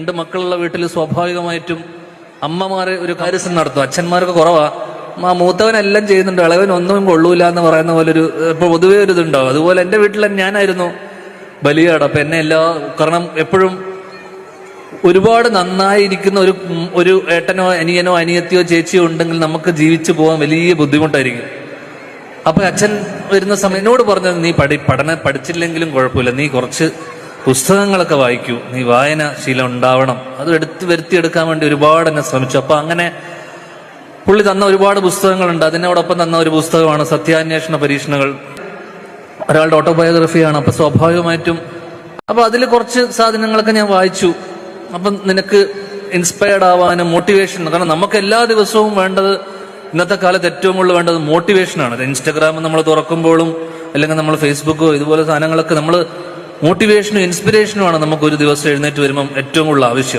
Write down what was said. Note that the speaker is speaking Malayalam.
രണ്ട് മക്കളുള്ള വീട്ടിൽ സ്വാഭാവികമായിട്ടും അമ്മമാരെ ഒരു കാര്യസം നടത്തും. അച്ഛന്മാർക്ക് കുറവാ. ആ മൂത്തവനെല്ലാം ചെയ്യുന്നുണ്ട്. ഇളവൻ ഒന്നും കൊള്ളൂല എന്ന് പറയുന്ന പോലെ ഒരു ഇപ്പൊ പൊതുവേ ഒരു ഇതുണ്ടാവും. അതുപോലെ എന്റെ വീട്ടിൽ ഞാനായിരുന്നു ബലിയാട്. അപ്പൊ എന്നെ എല്ലാ കാരണം എപ്പോഴും ഒരുപാട് നന്നായിരിക്കുന്ന ഒരു ഒരു ഏട്ടനോ അനിയനോ അനിയത്തിയോ ചേച്ചിയോ ഉണ്ടെങ്കിൽ നമുക്ക് ജീവിച്ചു പോകാൻ വലിയ ബുദ്ധിമുട്ടായിരിക്കും. അപ്പൊ അച്ഛൻ വരുന്ന സമയം എന്നോട് പറഞ്ഞത് നീ പഠി പഠന പഠിച്ചില്ലെങ്കിലും കുഴപ്പമില്ല. നീ കുറച്ച് പുസ്തകങ്ങളൊക്കെ വായിക്കൂ. നീ വായന ശീലം ഉണ്ടാവണം. അത് എടുത്ത് വരുത്തിയെടുക്കാൻ വേണ്ടി ഒരുപാട് എന്നെ ശ്രമിച്ചു. അപ്പൊ അങ്ങനെ പുള്ളി തന്ന ഒരുപാട് പുസ്തകങ്ങളുണ്ട്. അതിനോടൊപ്പം തന്ന ഒരു പുസ്തകമാണ് സത്യാന്വേഷണ പരീക്ഷണങ്ങൾ. ഒരാളുടെ ഓട്ടോബയോഗ്രഫിയാണ്. അപ്പൊ സ്വാഭാവികമായിട്ടും അപ്പൊ അതിൽ കുറച്ച് സാധനങ്ങളൊക്കെ ഞാൻ വായിച്ചു. അപ്പം നിനക്ക് ഇൻസ്പയർഡ് ആവാനും മോട്ടിവേഷൻ കാരണം നമുക്ക് എല്ലാ ദിവസവും വേണ്ടത് ഇന്നത്തെ കാലത്ത് ഏറ്റവും കൂടുതൽ വേണ്ടത് മോട്ടിവേഷനാണ് ഇൻസ്റ്റാഗ്രാം നമ്മൾ തുറക്കുമ്പോഴും അല്ലെങ്കിൽ നമ്മൾ ഫേസ്ബുക്കോ ഇതുപോലെ സാധനങ്ങളൊക്കെ നമ്മൾ മോട്ടിവേഷനും ഇൻസ്പിറേഷനുമാണ് നമുക്ക് ഒരു ദിവസം എഴുന്നേറ്റ് വരുമ്പം ഏറ്റവും കൂടുതൽ ആവശ്യം.